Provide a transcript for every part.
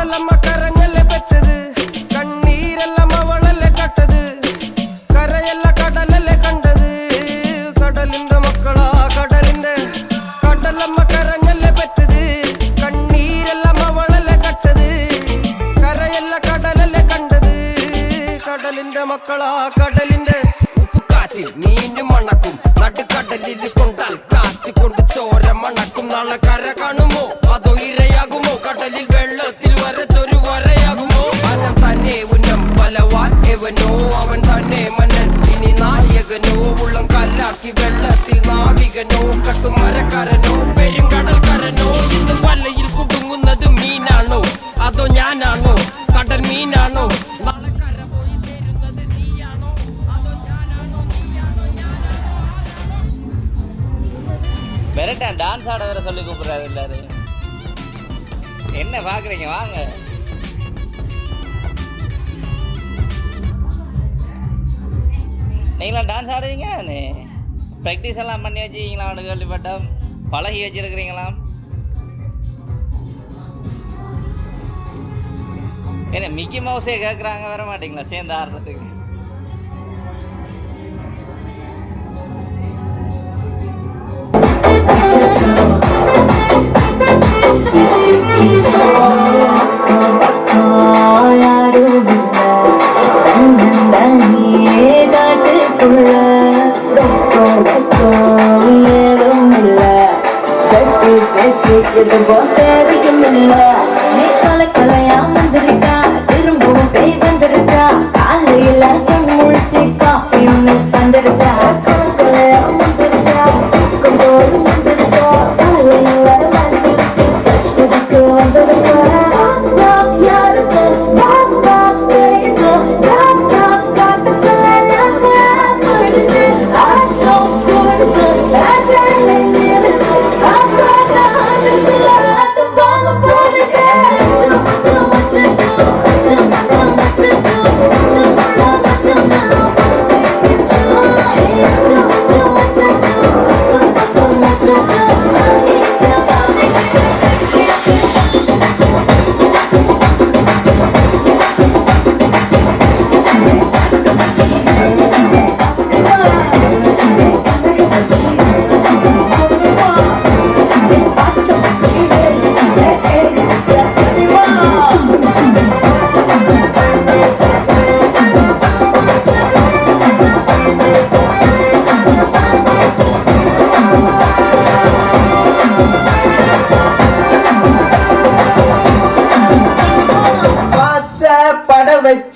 പാടലമ്മ കരഞ്ഞല്ലേ പെറ്റത്. കണ്ണീരെല്ലാം അവളല്ലേ കട്ടത്. കരയല്ല കടലല്ലേ കണ്ടത്. കടലിന്റെ മക്കളാ കടലിന്റെ കടലമ്മ കരഞ്ഞല്ലേ പെറ്റത്. കണ്ണീരെല്ലാം അവളല്ലേ കട്ടത്. കരയല്ല കടലല്ലേ കണ്ടത്. കടലിന്റെ മക്കളാ കടലിന്റെ നാവികനോ കട്ടുമരക്കാരനോ പെരുങ്കടൽക്കാരനോ ഇന്ന് വലയിൽ കുടുങ്ങുന്നത് മീനാണോ അതോ ഞാനാണോ കടൽ മീനാണോ നാളെ കര പോയി ചേരുന്നത് നീയാണോ അതോ ഞാനാണോ നീയാണോ மிரட்டேன் டான்ஸ் ஆட வேற சொல்லி கூப்பிடுறாரு எல்லாரும் என்ன பாக்குறீங்க வாங்க நீங்களாம் டான்ஸ் ஆடுவீங்க ப்ராக்டிஸ் எல்லாம் பண்ணி வச்சுக்கீங்களா அவனு கேள்விப்பட்டோம் பழகி வச்சிருக்கிறீங்களாம் ஏன்னா மிக்கி மவுஸே கேட்குறாங்க வர மாட்டிங்களா? சேர்ந்து ஆடுறதுக்கு. எனக்கு தெரியும் இல்லை.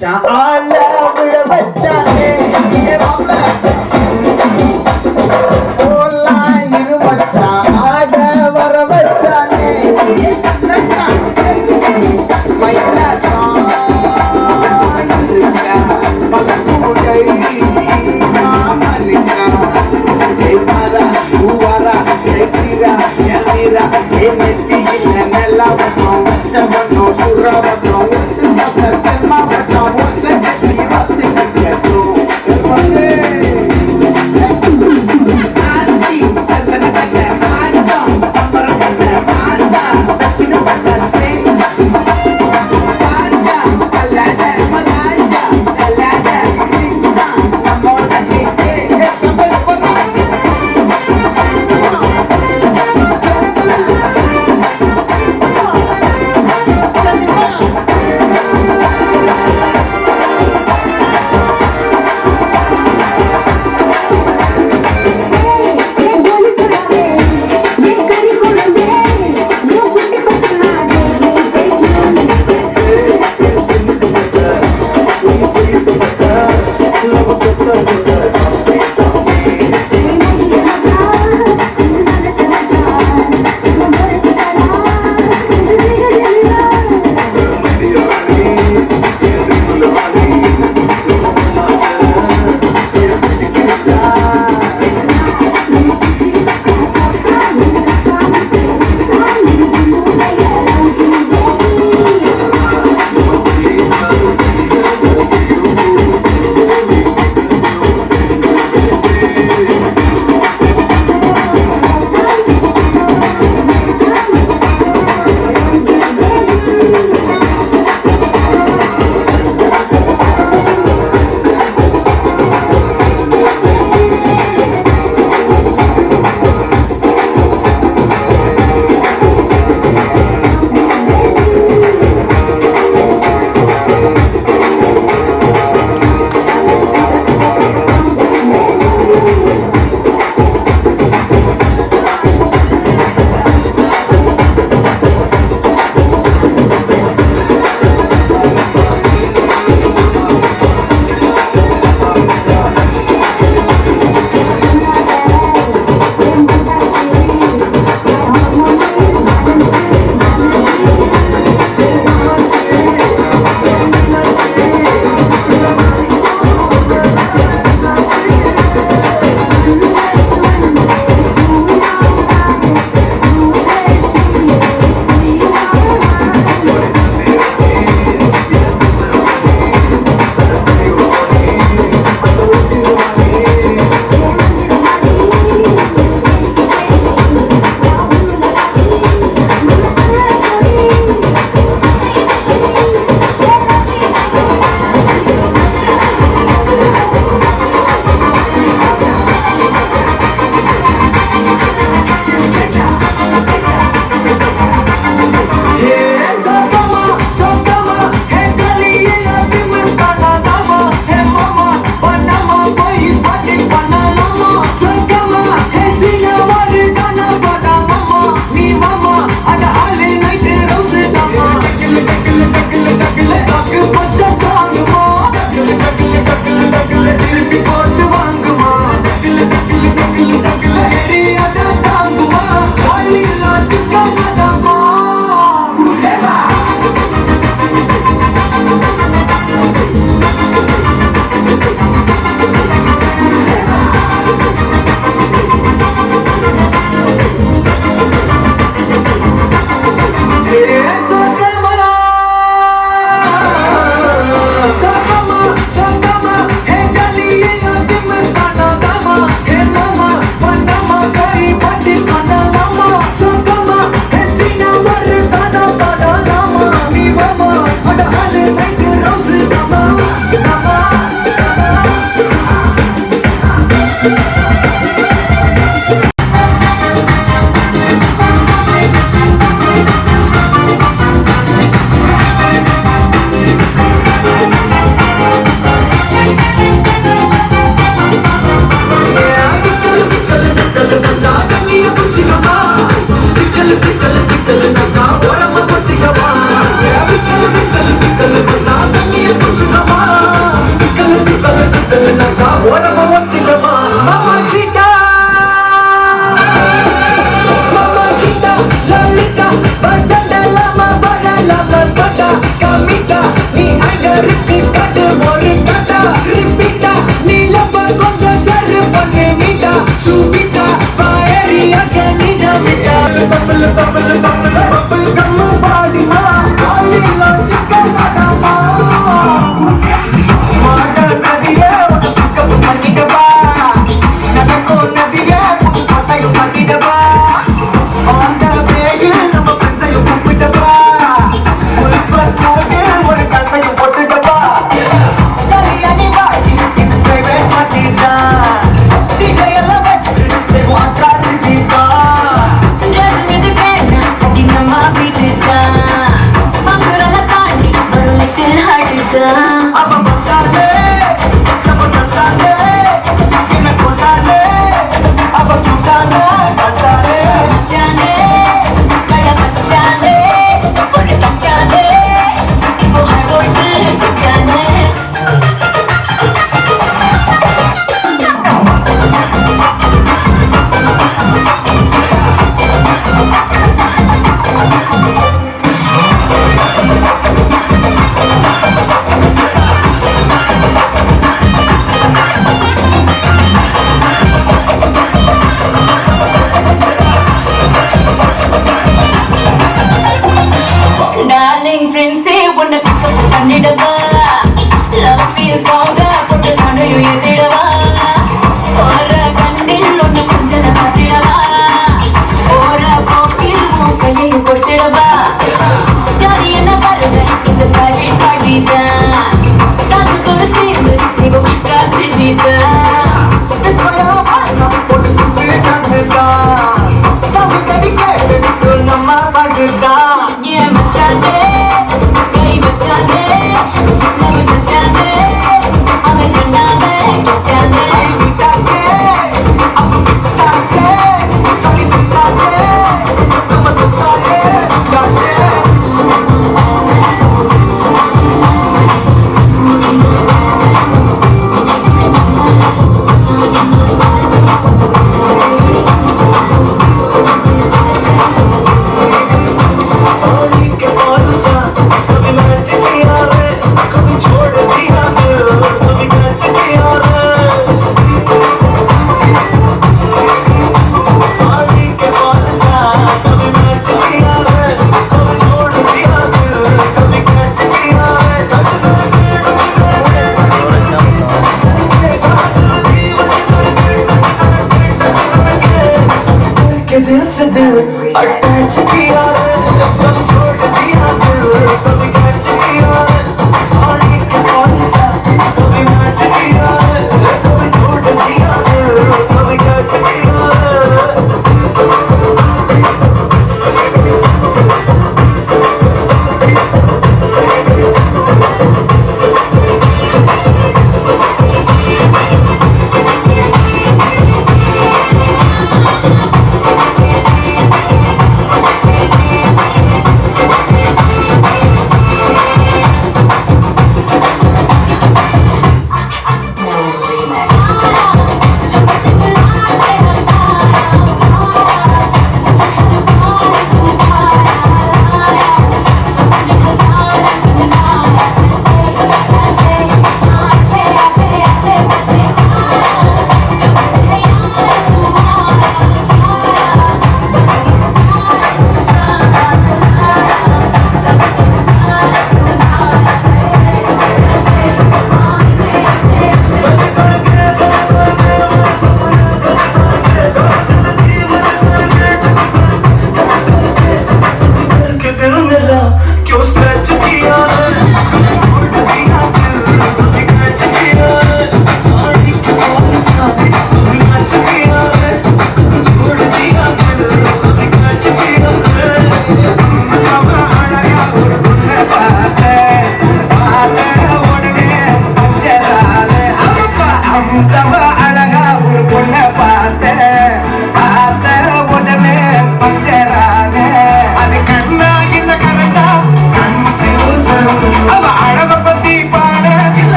চাল Bubble, bubble, bubble, bubble, kamu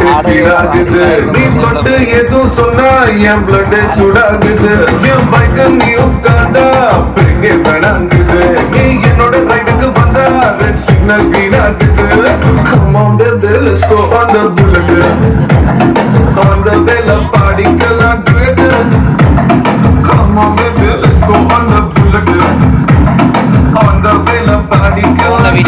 heart beat நீ தொட்டு எதுவும் சொன்னா என் பிளட் சுடாகுது. என் நீ பெருங்க வேணாங்குது நீ என்னோட ரைடுக்கு வந்தா ரெட் சிக்னல் green ஆகுது come on baby let's go on the bullet. On the வேலை பாடிக்கலாம் duet come on baby let's go on the bullet. On the பாடிக்கலாம்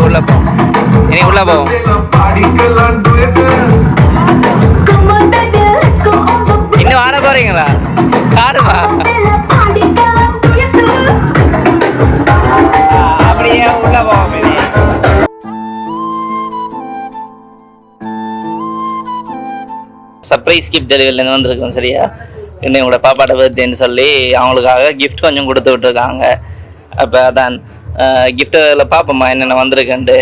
உள்ள போ. இனி உள்ள போவோம் இன்னும் ஆட போறீங்களா? ஆடுவா அப்படியே உள்ள போவோம் இனி சர்ப்ரைஸ் கிஃப்ட் டெலிவரியிலேருந்து வந்திருக்கோம் சரியா? இன்னும் உங்களோட பாப்பாட்ட பர்த்டேன்னு சொல்லி அவங்களுக்காக கிஃப்ட் கொஞ்சம் கொடுத்து விட்ருக்காங்க அப்போ அதான் கிஃப்ட்டில் பார்ப்போம்மா என்னென்ன வந்திருக்குன்ட்டு.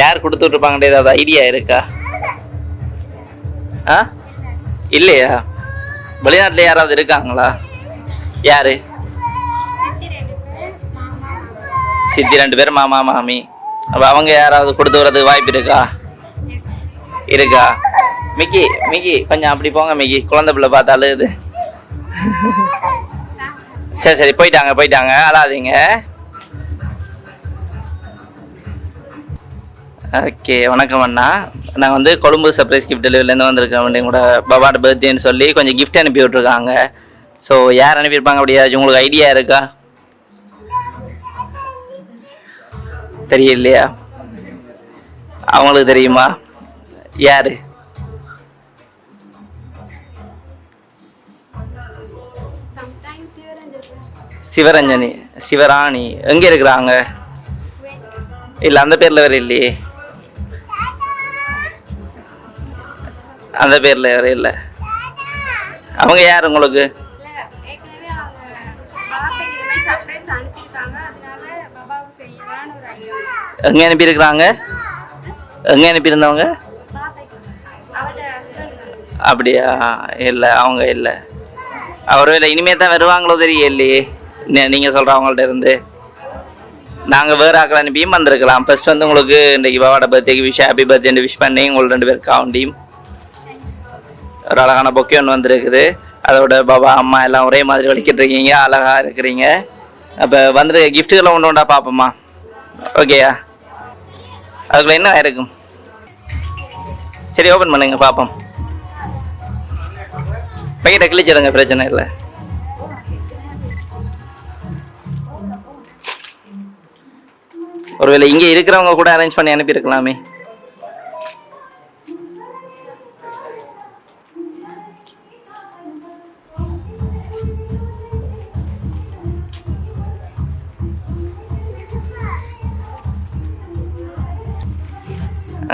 யார் கொடுத்து விட்ருப்பாங்கன்ற ஏதாவது ஐடியா இருக்கா? ஆ? இல்லையா? வெளிநாட்டில் யாராவது இருக்காங்களா? யார்? சித்தி ரெண்டு பேரும் மாமா மாமி. அப்போ அவங்க யாராவது கொடுத்து வர்றதுக்கு வாய்ப்பு இருக்கா? இருக்கா. மிக்கி மிக்கி கொஞ்சம் அப்படி போங்க மிக்கி. குழந்தை பிள்ளை பார்த்தாலும் இது. சரி சரி போயிட்டாங்க போயிட்டாங்க. அழாதீங்க. ஓகே வணக்கம் அண்ணா. நாங்கள் வந்து கொழும்பு சர்ப்ரைஸ் கிஃப்ட் டெலிவரிலேருந்து வந்திருக்கோம் வந்து கூட பாபாட்ட பர்த்டேன்னு சொல்லி கொஞ்சம் கிஃப்ட் அனுப்பி விட்ருக்காங்க ஸோ யார் அனுப்பியிருப்பாங்க அப்படியா உங்களுக்கு ஐடியா இருக்கா? தெரியலையா? அவங்களுக்கு தெரியுமா? யார்? சிவரஞ்சனி சிவராணி எங்கே இருக்கிறாங்க? இல்லை அந்த பேரில் வேறு இல்லையே. அந்த பேரில் வேறு இல்லை. அவங்க யார் உங்களுக்கு? எங்கே ஏற்கனவே அவங்க எங்க அனுப்பியிருக்கிறாங்க? எங்க அனுப்பியிருந்தவங்க? அப்படியா? இல்லை அவங்க இல்லை. அவர் இல்லை இனிமே தான் வருவாங்களோ தெரியலையே. நீங்கள் சொல்கிறவங்கள்ட்ட இருந்து. நாங்கள் வேறு ஆக்கள் அனுப்பியும் வந்திருக்கலாம். ஃபர்ஸ்ட் வந்து உங்களுக்கு இன்றைக்கு பாவாட பர்த்டேக்கு விஷ் ஹாப்பி பர்த்டேன்னு விஷ் பண்ணி உங்களுக்கு ரெண்டு பேர் கவுண்டியும் ஒரு அழகான பொக்கே ஒன்று வந்திருக்குது. அதோட பாபா அம்மா எல்லாம் ஒரே மாதிரி வலிக்கிட்டு இருக்கீங்க அழகாக இருக்கிறீங்க. அப்போ வந்துட்டு கிஃப்ட்டுகளை ஒன்று ஒன்றா பார்ப்போம்மா ஓகேயா அதுக்குள்ள என்ன இருக்கும்? சரி ஓப்பன் பண்ணுங்க பார்ப்போம். பைக்கிட்ட கிழிச்சிடுங்க பிரச்சனை இல்லை. ஒருவேளை இங்கே இருக்கிறவங்க கூட அரேஞ்ச் பண்ணி அனுப்பியிருக்கலாமே.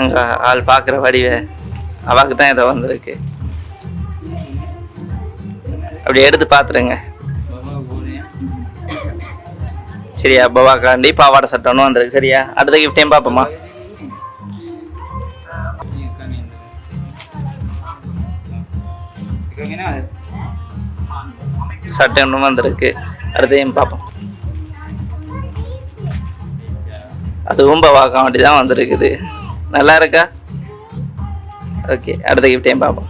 அங்க ஆள் பார்க்குற வடிவே அவாக்கு தான் ஏதோ வந்திருக்கு. அப்படி எடுத்து பார்த்துருங்க. சரியா? பவாக்காண்டி பாவாடை சட்டம்னு வந்திருக்கு சரியா? அடுத்த கிஃப்டையும் பார்ப்போமா? சட்டை ஒன்றும் வந்திருக்கு அடுத்தையும் பார்ப்போம்? அதுவும் பவாக்கா வண்டி தான் வந்திருக்குது. நல்லா இருக்கா? ஓகே அடுத்த கிஃப்டையும் பார்ப்போம்?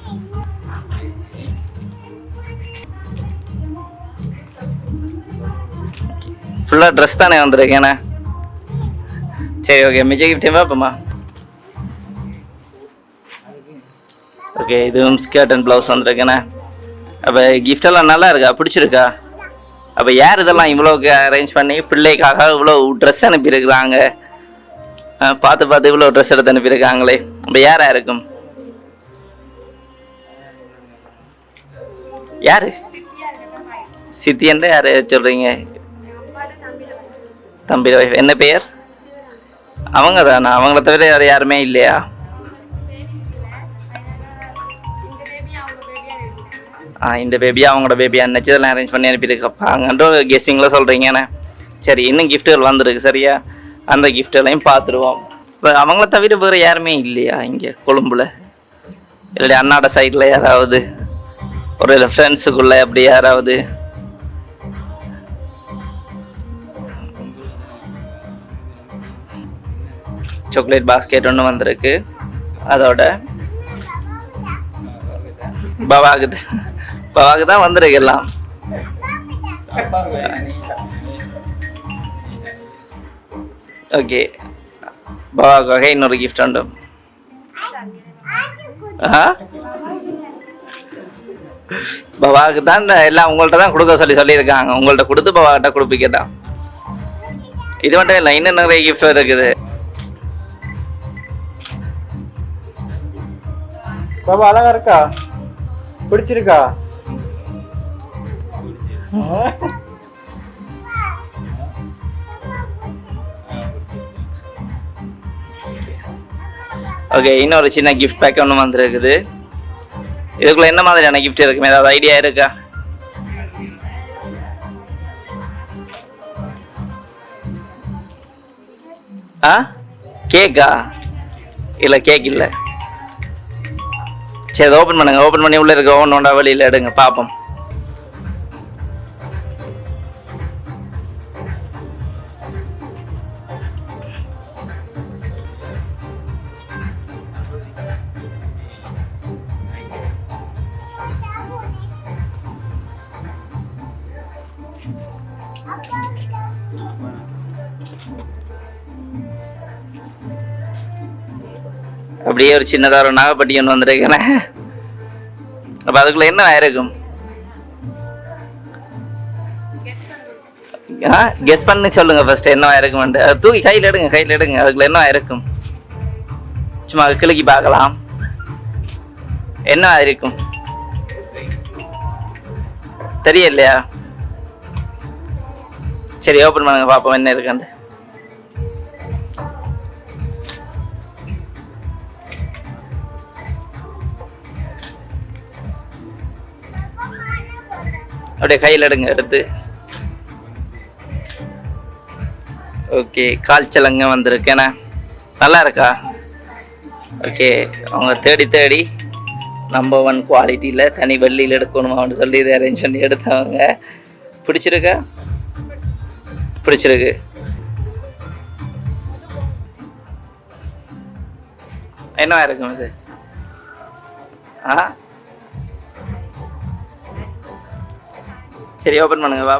ஃபுல்லாக ட்ரெஸ் தானே வந்திருக்கேண்ணே சரி ஓகே மிஜ கிஃப்டையும் பார்ப்போம்மா ஓகே இதுவும் ஸ்கர்ட் அண்ட் ப்ளவுஸ் வந்திருக்கேண்ணே அப்போ கிஃப்டெல்லாம் நல்லா இருக்கா? பிடிச்சிருக்கா? அப்போ யார் இதெல்லாம் இவ்வளோக்கு அரேஞ்ச் பண்ணி பிள்ளைக்காக இவ்வளோ ட்ரெஸ் அனுப்பியிருக்கிறாங்க? பார்த்து பார்த்து இவ்வளோ ட்ரெஸ் எடுத்து அனுப்பியிருக்காங்களே. அப்போ யாராக இருக்கும் யார்? சித்தியன்ற யார் சொல்கிறீங்க தம்பி ஒய்ஃப் என்ன பெயர்? அவங்க தானா அவங்கள தவிர வேறு யாருமே இல்லையா? ஆ இந்த பேபியா அவங்களோட பேபி நினச்சதெல்லாம் அரேஞ்ச் பண்ணி அனுப்பியிருக்கப்பாங்கன்ற கெஸ்ஸிங்கில் சொல்கிறீங்கண்ணே சரி இன்னும் கிஃப்ட்டுகள் வந்திருக்கு சரியா? அந்த கிஃப்ட்டுகளையும் பார்த்துருவோம். இப்போ அவங்கள தவிர வேறு யாருமே இல்லையா இங்கே கொழும்புல? இல்லை அண்ணாட சைடில் யாராவது? ஒரு ஃப்ரெண்ட்ஸுக்குள்ளே அப்படி யாராவது? சாக்லேட் பாஸ்கெட் ஒன்று வந்திருக்கு. அதோட பவாக்கு பவாக்கு தான் வந்திருக்கு எல்லாம். ஓகே பவாக்காக இன்னொரு கிஃப்ட் உண்டு. ஆ? பவாவுக்கு தான் எல்லாம் உங்கள்ட்ட தான் கொடுக்க சொல்லி சொல்லியிருக்காங்க. உங்கள்ட்ட கொடுத்து பவாக்கிட்ட கொடுப்பிக்க தான் இது மட்டும் இல்லை இன்னும் நிறைய கிஃப்ட் இருக்குது. பாபா அழகா இருக்கா? பிடிச்சிருக்கா? ஓகே இன்னொரு சின்ன கிஃப்ட் பேக் ஒன்று வந்திருக்குது. இதுக்குள்ள என்ன மாதிரியான கிஃப்ட் இருக்குமே? ஏதாவது ஐடியா இருக்கா? ஆ? கேக்கா? இல்லை கேக் இல்லை. சரி ஓப்பன் பண்ணுங்க. ஓப்பன் பண்ணி உள்ள இருக்க ஒன்று ஒன்றா வெளியில் எடுங்க. பார்ப்போம். அப்படியே ஒரு சின்னதாக ஒரு நாகப்பட்டி ஒன்று வந்திருக்கேனே. அப்போ அதுக்குள்ள என்ன ஆயிருக்கும் ஆ கெஸ் பண்ணி சொல்லுங்க ஃபர்ஸ்ட் என்ன ஆயிருக்கும்ட்டு அது தூக்கி கையில் எடுங்க கையில் எடுங்க. அதுக்குள்ள என்ன ஆயிருக்கும் சும்மா கிழக்கி பார்க்கலாம். என்ன ஆயிருக்கும் தெரியலையா? சரி ஓப்பன் பண்ணுங்க பார்ப்போம் என்ன இருக்குன்ட்டு. அப்படியே கையில் எடுங்க எடுத்து. ஓகே கால்ச்சலங்க வந்திருக்கேண்ணா நல்லா இருக்கா? ஓகே அவங்க தேடி தேடி நம்பர் ஒன் குவாலிட்டியில் தனி வெள்ளியில் எடுக்கணுமா அப்படின்னு சொல்லி இதை அரேஞ்ச் பண்ணி எடுத்தவங்க பிடிச்சிருக்கா? பிடிச்சிருக்கு. என்ன இருக்கும் இது? ஆ? சரி ஓப்பன் பண்ணுங்க வா.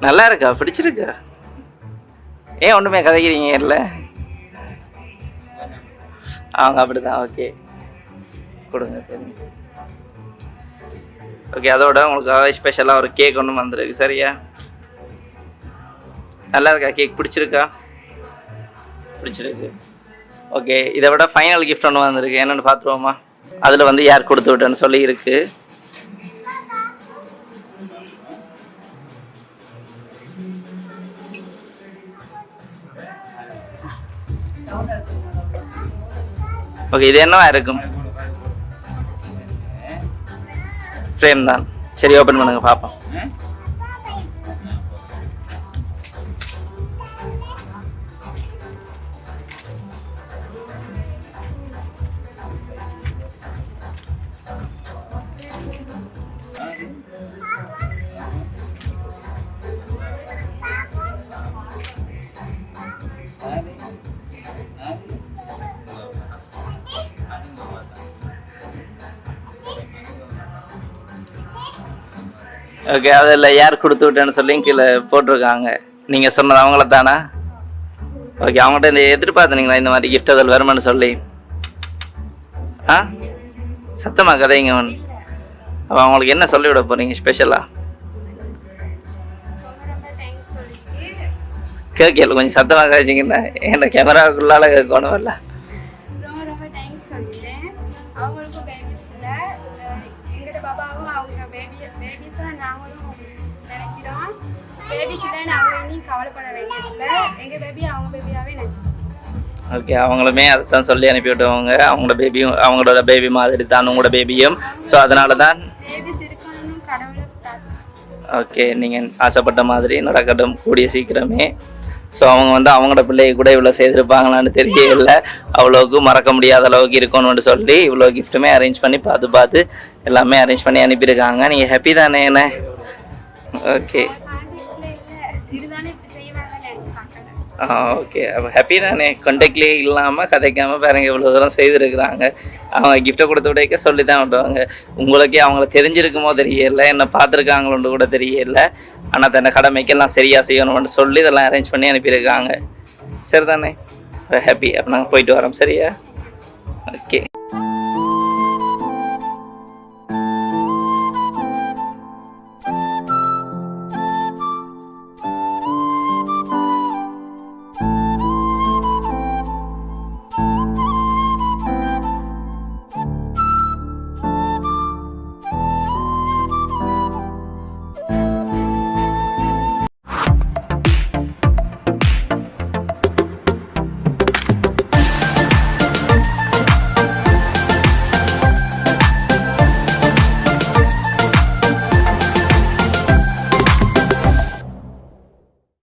நல்லா இருக்கா? பிடிச்சிருக்கா? ஏன் ஒன்றுமே கதைக்கிறீங்க இல்லை அவங்க அப்படிதான் ஓகே கொடுங்க சரிங்க ஓகே அதோட உங்களுக்கு ஸ்பெஷலாக ஒரு கேக் ஒன்று வந்திருக்கு சரியா? நல்லா இருக்கா? கேக் பிடிச்சிருக்கா? பிடிச்சிருக்கு. ஓகே இதை விட ஃபைனல் கிஃப்ட் ஒன்று வந்திருக்கு. என்னென்னு பார்த்துருவோமா? அதில் வந்து யார் கொடுத்து விட்டேன்னு சொல்லி இருக்கு. ஓகே இது என்னவா இருக்கும்? ஃப்ரேம் தான். சரி ஓப்பன் பண்ணுங்கள் பார்ப்போம் ஓகே அதில் யார் கொடுத்து விட்டேன்னு சொல்லி கீழே போட்டிருக்காங்க. நீங்கள் சொன்னது அவங்கள தானா ஓகே அவங்கள்ட்ட இந்த எதிர்பார்த்துனீங்களா இந்த மாதிரி கிஃப்ட் அதில் வருமானு சொல்லி? ஆ? சத்தமாக கதைங்க ஒன் அப்போ அவங்களுக்கு என்ன சொல்லிவிட போகிறீங்க ஸ்பெஷலாக கேட்கல கொஞ்சம் சத்தமாக கதைச்சிங்கன்னா என்ன கேமராவுக்குள்ளால குணம் இல்லை பேபிஸ் இல்லைன்னு அவங்க இனி கவலைப்பட வேண்டியதில்லை. எங்கள் பேபி அவங்க பேபியாகவே நினச்சிக்கிறோம் ஓகே அவங்களுமே அதை தான் சொல்லி அனுப்பி விட்டவங்க. அவங்களோட பேபியும் அவங்களோட பேபி மாதிரி தான் உங்களோட பேபியும் ஸோ அதனால தான் ஓகே நீங்கள் ஆசைப்பட்ட மாதிரி நடக்கட்டும் கூடிய சீக்கிரமே. ஸோ அவங்க வந்து அவங்களோட பிள்ளையை கூட இவ்வளோ செய்திருப்பாங்களான்னு தெரியல அவ்வளோக்கு மறக்க முடியாத அளவுக்கு இருக்கணும்னு சொல்லி இவ்வளோ கிஃப்ட்டுமே அரேஞ்ச் பண்ணி பார்த்து பார்த்து எல்லாமே அரேஞ்ச் பண்ணி அனுப்பியிருக்காங்க. நீங்கள் ஹாப்பி தானே என்ன? ஓகே ஓகே அப்போ ஹாப்பி தானே? கான்டாக்ட்லேயே இல்லாமல் கதைக்காமல் பாருங்க இவ்வளோ தூரம் செய்திருக்கிறாங்க. அவங்க கிஃப்ட்டை கொடுத்து விடைக்க சொல்லி தான் விடுவாங்க. உங்களுக்கே அவங்கள தெரிஞ்சிருக்குமோ தெரியல என்ன பார்த்துருக்காங்களோன்னு கூட தெரியல. ஆனால் தன்னை கடமைக்கெல்லாம் சரியாக செய்யணும்னு சொல்லி இதெல்லாம் அரேஞ்ச் பண்ணி அனுப்பியிருக்காங்க. சரி தானே ஹாப்பி அப்போ நாங்கள் போயிட்டு வரோம். சரியா? ஓகே